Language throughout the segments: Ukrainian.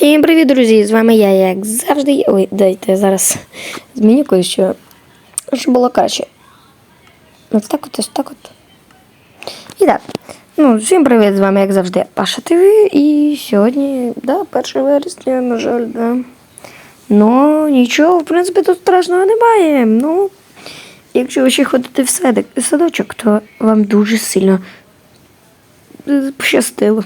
Всім привіт, друзі! З вами я, як завжди. Ой, дайте зараз зміню кое-що, щоб було краще. Ось так от, ось так от. І так. Ну, всім привіт, з вами, як завжди, Паша ТВ. І сьогодні, да, 1 вересня, на жаль, да. Ну, нічого, в принципі, тут страшного немає. Ну, якщо ви ще ходите в садочок, то вам дуже сильно пощастило.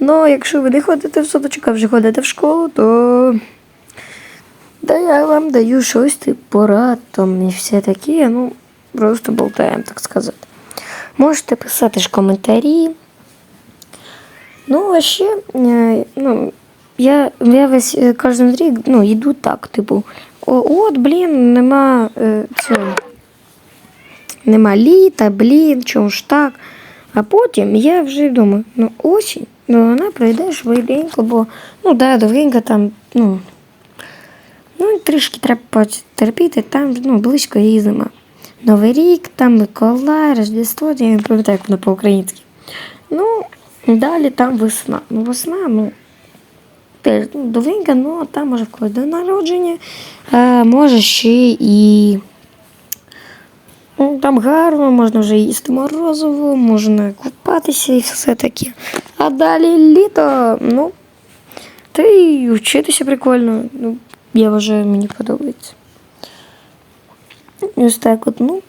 Ну, якщо ви не ходите в садочок, а вже ходите в школу, то да я вам даю щось типу там і все таке, ну, просто болтаємо, так сказати. Можете писати ж коментарі. Ну, а ще, е, ну, я, я весь е, кожен рік ну, йду так, типу, «О, от, блін, нема е, цього. Нема літа, блін, чому ж так. А потім я вже думаю, ну осінь, ну вона пройде швиденько, бо ну да, довгенько там, ну, ну трішки треба потерпіти, там ну, близько її зима. Новий рік, там Миколай, Рождество, я не пам'ятаю, як воно по-українськи. Ну, далі там весна. Ну, весна, ну, теж ну, довгенька, ну там може в когось день народження, а може ще і. Ну, Там гарно, можна вже їсти морозиво, можна купатися і все таке. А далі літо, ну, та й вчитися прикольно. Ну, я вважаю, мені подобається. Ось так от, ну.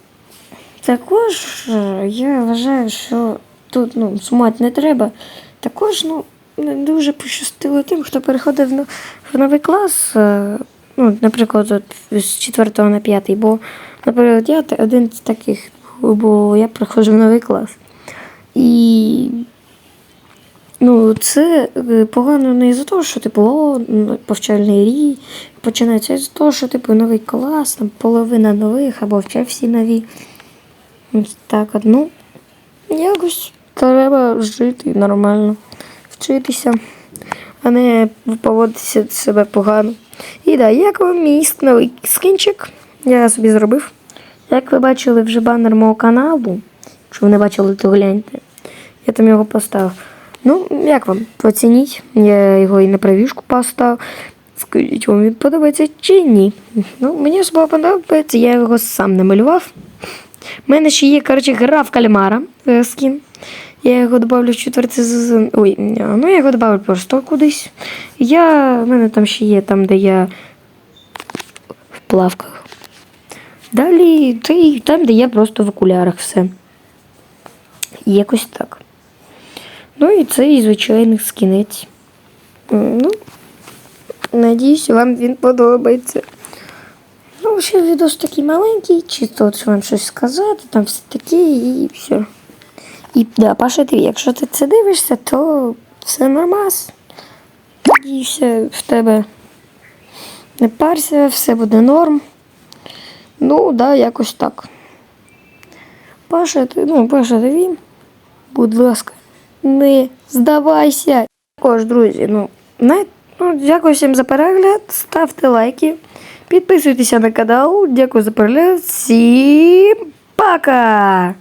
Також е, я вважаю, що тут ну, сумати не треба. Також, ну, не дуже пощастило тим, хто переходив в в новий клас. е, Ну, наприклад, от з 4 на 5, бо, наприклад, я один з таких, бо я приходжу в новий клас. І ну, це е, погано не із-за того, що типу, о, повчальний рік починається із-за того, що типу новий клас, там половина нових або ще всі нові. Так от, ну, якось треба жити нормально, вчитися, а не поводитися себе погано. І да, як вам мій новий скінчик? Я собі зробив. Як ви бачили вже банер мого каналу, якщо ви не бачили, то гляньте. Я там його поставив. Ну, як вам? Оцініть. Я його і на правішку поставив. Скажіть, вам він подобається чи ні? Ну, мені особливо подобається, я його сам намалював. У мене ще є, коротше, гра в кальмара е, скін. Я його додавлю в четвертий сезон. Ой, ну я його додавлю просто кудись. Я, в мене там ще є там, де я в плавках. Далі та й там, де я просто в окулярах все. Якось так. Ну і це і звичайний скінець. Ну, надіюсь, вам він подобається. Ну, ще відос такий маленький, чисто от вам щось сказати, там все таке і все. І да, Паша, ти, якщо ти це дивишся, то все нормас. Надіюся, в тебе не парся, все буде норм. Ну, да, якось так. Паша, ти, ну, Паша, тобі, будь ласка, не здавайся. Також, друзі, ну, на, ну, дякую всім за перегляд, ставте лайки, підписуйтеся на канал. Дякую за перегляд. Всім пока!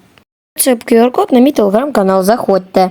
Це QR-код на мій телеграм-канал. Заходьте.